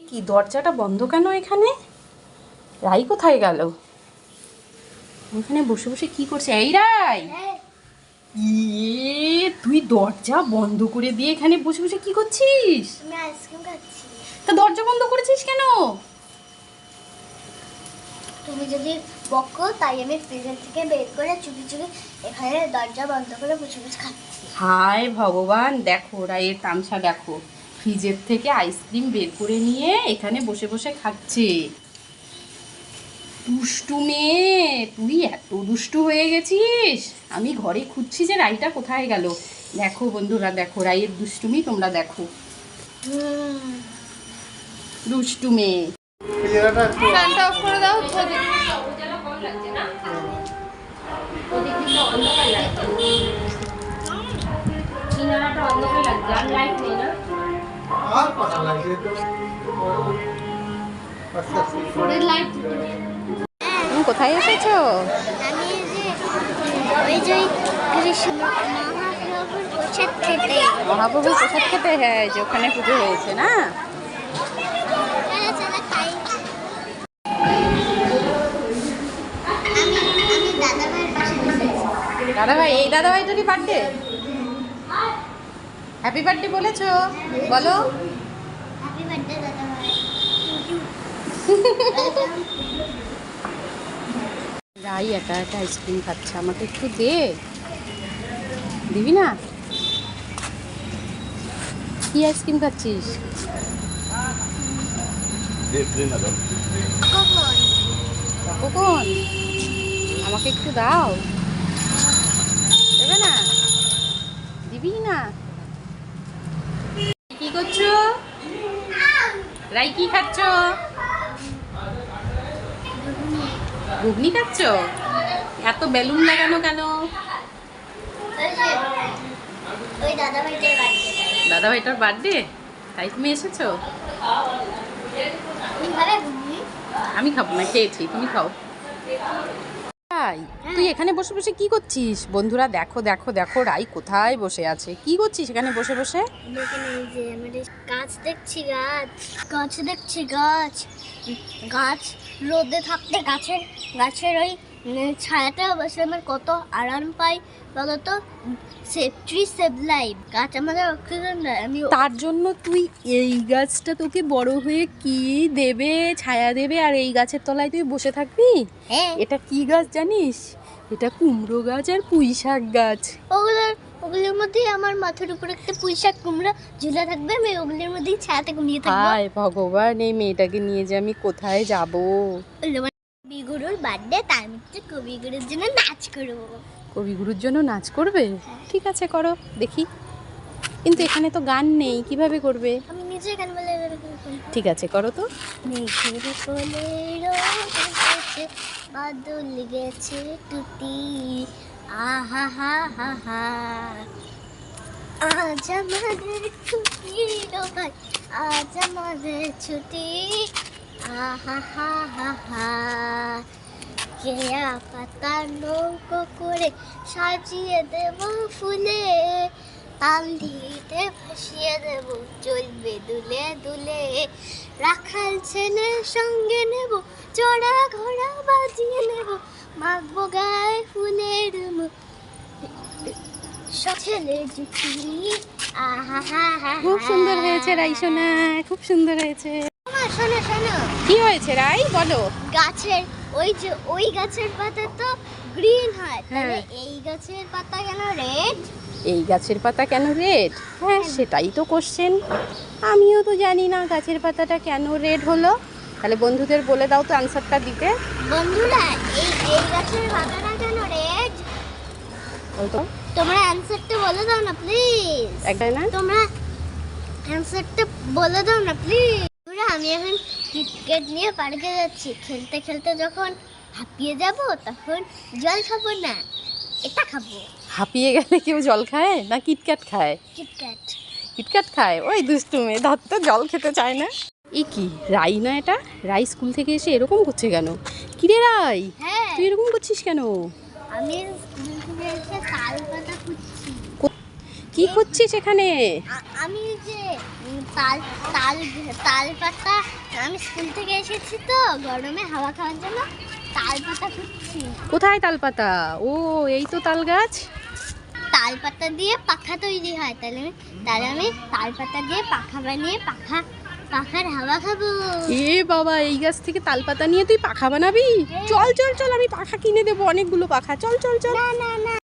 কি দরজাটা বন্ধ কেন এখানে? রাই কোথায় গেল? এখানে বসে বসে কি করছে? এই রাই! ইয়ে তুই দরজা বন্ধ করে দিয়ে এখানে বসে বসে কি করছিস? তা দরজা বন্ধ করেছিস কেন? তুমি যদি বকো তাই আমি ফ্রিজের থেকে বের করে চুপি চুপি এখানে দরজা বন্ধ করে বসে বসে খাচ্ছি। হায় ভগবান দেখো রায়ের তামসা দেখো। ফ্রিজের থেকে আইসক্রিম বের করে নিয়ে এখানে বসে বসে খাচ্ছে। দুষ্টু মেয়ে তুই এত দুষ্টু হয়ে গেছিস? আমি ঘরে খুঁজছি যে রাইটা কোথায় গেল। দেখো বন্ধুরা দেখো রাইয়ের দুষ্টুমি তোমরা দেখো। দুষ্টু মেয়ে। অফ করে দাও আর কটা লাগছে আস্তে আস্তে তুমি কোথায় এসেছ? আমি এই যে মহাপ্রভু প্রসাদ খেতে। হ্যাঁ যে ওখানে পুজো হয়েছে না? আমি দাদা ভাই এই দাদা ভাইটারই বার্থডে হ্যাপি বার্থডে বলেছ? বলো। হ্যাপি বার্থডে দাদা ভাই। রাই একা একা আইসক্রিম খাচ্ছে আমাকে একটু দে। দিবি না? কি আইসক্রিম খাচ্ছিস? কখন আমাকে একটু দাও। দেবে না? দিবি না? করছ? রাই কি খাচ্ছ? ঘুগনি খাচ্ছ? এত বেলুন লাগানো কেন? দাদা ভাইটার বার্থডে? তাই তুমি এসেছ? আমি খাব না খেয়েছি তুমি খাও। রাই তুই এখানে বসে বসে কি করছিস? বন্ধুরা দেখো দেখো দেখো রাই কোথায় বসে আছে? কি করছিস এখানে বসে বসে? গাছ দেখছি গাছ। গাছ দেখছি গাছ। গাছ রোদে থাকতে গাছের গাছের ওই ছায়াটা বসে আমার কত আরাম পাই বলতো? Save tree save life. গাছ আমাদের অক্সিজেন দেয় আমি তার জন্য তুই এই গাছটা তোকে বড় হয়ে কি দেবে ছায়া দেবে আর এই গাছের তলায় তুই বসে থাকবি? হ্যাঁ। এটা কি গাছ জানিস? এটা কুমড়ো গাছ আর পুঁই শাক গাছ। ওগুলোর ওগুলোর মধ্যেই আমার মাথার উপরে একটা পুঁইশাক কুমড়া ঝুলে থাকবে আমি ওগুলোর মধ্যেই ছায়াতে ঘুমিয়ে থাকব। হায় ভগবান এই মেয়েটাকে নিয়ে যে আমি কোথায় যাব? কবিগুরুর বার্থডে তার মধ্যে কবিগুরুর জন্য নাচ করব। কবিগুরুর জন্য নাচ করবে? ঠিক আছে করো দেখি। কিন্তু এখানে তো গান নেই কীভাবে করবে? আমি নিজে গান বলে ঠিক আছে করো তো। মেঘের কোলে রোদ বাদল গেছে টুটি আহা হা হা হা। আজ আমাদের ছুটি আজ আমাদের ছুটি। কেয়া পাতা নৌকো করে সাজিয়ে দেব ফুলে। আন্ধিতে ভাসিয়ে দেব, চলবে দুলে দুলে। রাখাল ছেলে সঙ্গে নেব, চড়া ঘোড়া বাজিয়ে নেব, মাখবো গায়ে ফুলের মুখ ছেলে জুটি। আহা খুব সুন্দর হয়েছে রাই সোনা খুব সুন্দর হয়েছে। শোনো শোনো। কি হয়েছে রাই? বলো। গাছের ওই যে ওই গাছের পাতা তো গ্রিন হয়। তাহলে হ্যাঁ। এই গাছের পাতা কেন রেড এই গাছের পাতা কেন রেড হ্যাঁ সেটাই তো কোশ্চেন আমিও তো জানি না গাছের পাতাটা কেন রেড হলো। তাহলে বন্ধুদের বলে দাও তো আনসারটা দিতে। বন্ধুরা এই এই গাছের পাতাটা কেন রেড বলতো তোমরা অ্যানসারটা বলে দাও না প্লিজ একটাই না? তোমরা অ্যানসারটা বলে দাও না প্লিজ আমি এখন ক্রিকেট নিয়ে পার্কে যাচ্ছি। খেলতে খেলতে যখন হাঁপিয়ে যাব তখন জল খাব না এটা খাব। হাঁপিয়ে গেলে কেউ জল খায় না কিটক্যাট খায়? কিটক্যাট কিটক্যাট খায়? ওই দুষ্টু মেয়ে ধর তো জল খেতে চায় না। এ কি রাই না এটা? রাই স্কুল থেকে এসে এরকম করছে কেন? কিরে রাই হ্যাঁ। তুই এরকম করছিস কেন? আমি স্কুল থেকে এসে তাল পাতা খুঁজছি। কি করছিস এখানে? তাল তাল তাল পাতা। আমি স্কুল থেকে এসেছি তো গরমে হাওয়া খাওয়ার জন্য তাল পাতা খুঁজছি। কোথায় তালপাতা ও এই তো তাল গাছ। তাল পাতা দিয়ে পাখা তৈরি হয়। তাহলে আমি তাহলে আমি তাল পাতা দিয়ে পাখা বানিয়ে পাখা পাখার হাওয়া খাব। এ বাবা এই গাছ থেকে তালপাতা নিয়ে তুই পাখা বানাবি? চল চল চল আমি পাখা কিনে দেবো অনেকগুলো পাখা। চল চল চল। না না না।